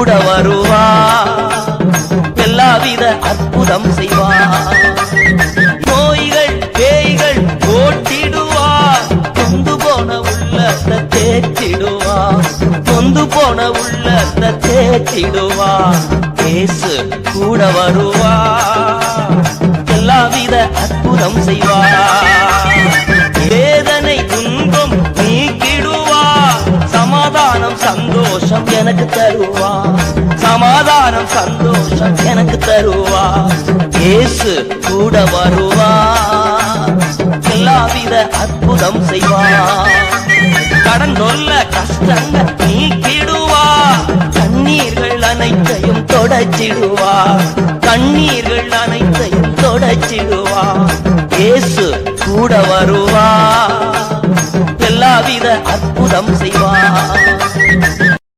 கூட வருவா. எல்லாவித அற்புதம் செய்வா. நோய்கள் பேய்கள் ஓட்டிடுவா கொண்டு போன உள்ளத்தை தேச்சிடுவா கொண்டு போன உள்ளத்தை தேச்சிடுவா இயேசு கூட வருவா. எல்லாவித அற்புதம் செய்வா. வேதனை துன்பம் நீக்கிடுவா. சமாதானம் சந்தோஷம் சந்தோஷம் எனக்கு தருவா. சமாதானம் சந்தோஷம் எனக்கு தருவா. இயேசு கூட வருவா. எல்லாவித அற்புதம் செய்வா. கடன் தொல்ல கஷ்டங்கள் நீக்கிடுவா. கண்ணீர்கள் அனைத்தையும் தொடச்சிடுவா. கண்ணீர்கள் அனைத்தையும் தொடச்சிடுவா. இயேசு கூட வருவா. எல்லாவித அற்புதம் செய்வா.